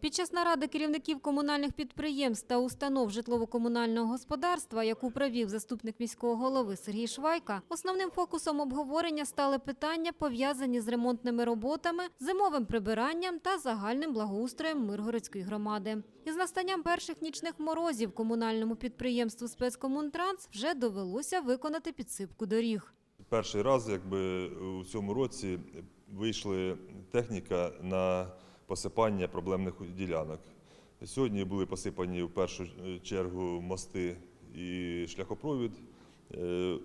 Під час наради керівників комунальних підприємств та установ житлово-комунального господарства, яку провів заступник міського голови Сергій Швайка, основним фокусом обговорення стали питання, пов'язані з ремонтними роботами, зимовим прибиранням та загальним благоустроєм Миргородської громади. Із настанням перших нічних морозів комунальному підприємству спецкомунтранс вже довелося виконати підсипку доріг. Перший раз, якби у цьому році вийшли техніка на посипання проблемних ділянок. Сьогодні були посипані в першу чергу мости і шляхопровід е,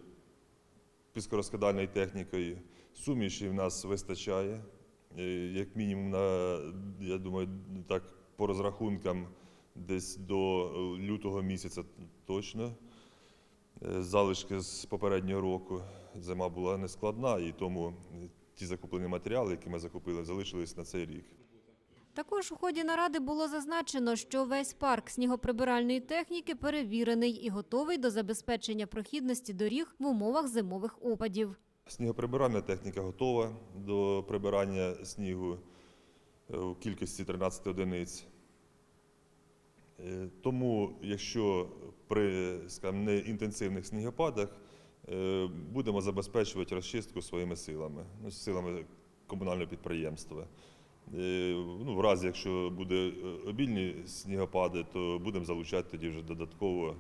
піскорозкидальною технікою. Суміші в нас вистачає, е, як мінімум, на, я думаю, так по розрахункам десь до лютого місяця точно. Е, залишки з попереднього року. Зима була нескладна, і тому ті закуплені матеріали, які ми закупили, залишились на цей рік. Також у ході наради було зазначено, що весь парк снігоприбиральної техніки перевірений і готовий до забезпечення прохідності доріг в умовах зимових опадів. Снігоприбиральна техніка готова до прибирання снігу е, у кількості 13 одиниць. Е, Тому, якщо при скажімо, неінтенсивних снігопадах е, будемо забезпечувати розчистку своїми силами, ну, силами комунального підприємства. Е, Ну, в разі, якщо буде е, обільні снігопади, то будемо залучати тоді вже додатково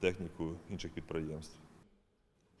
техніку інших підприємств.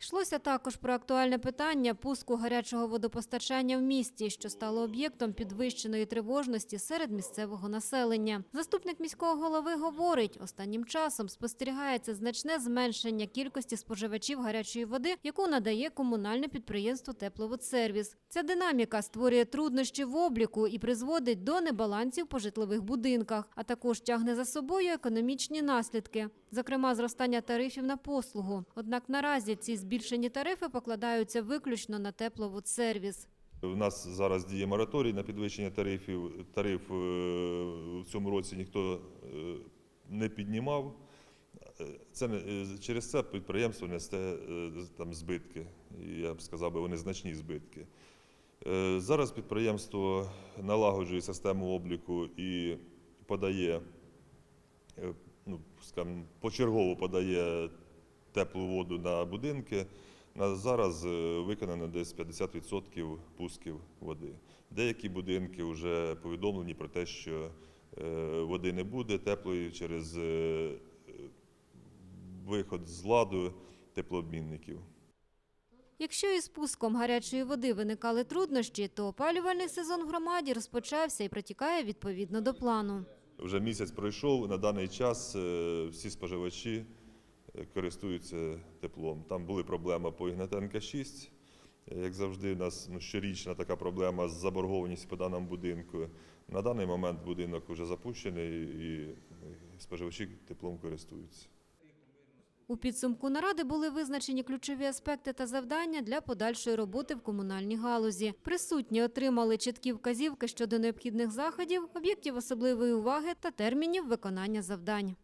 Йшлося також про актуальне питання пуску гарячого водопостачання в місті, що стало об'єктом підвищеної тривожності серед місцевого населення. Заступник міського голови говорить, останнім часом спостерігається значне зменшення кількості споживачів гарячої води, яку надає комунальне підприємство Тепловодсервіс. Ця динаміка створює труднощі в обліку і призводить до небалансів по житлових будинках, а також тягне за собою економічні наслідки, зокрема зростання тарифів на послугу. Однак наразі ці збільшені тарифи покладаються виключно на Тепловодсервіс. У нас зараз діє мораторій на підвищення тарифів. Тариф е, в цьому році ніхто е, не піднімав. Е, Це через це підприємство несте там збитки. Я б сказав вони значні збитки. Зараз підприємство налагоджує систему обліку і подає, ну, скажімо, почергово подає теплу воду на будинки. На зараз е, виконано десь 50% пусків води. Деякі будинки вже повідомлені про те, що е, води не буде теплої через е, виход з ладу теплообмінників. Якщо із пуском гарячої води виникали труднощі, то опалювальний сезон в громаді розпочався і протікає відповідно до плану. Вже місяць пройшов. На даний час всі споживачі користуються теплом. Там були проблеми по Ігнатенка 6. Е, Як завжди, у нас ну, щорічна така проблема з заборгованістю по даному будинку. На даний момент будинок вже запущений і споживачі теплом користуються. У підсумку наради були визначені ключові аспекти та завдання для подальшої роботи в комунальній галузі. Присутні отримали чіткі вказівки щодо необхідних заходів, об'єктів особливої уваги та термінів виконання завдань.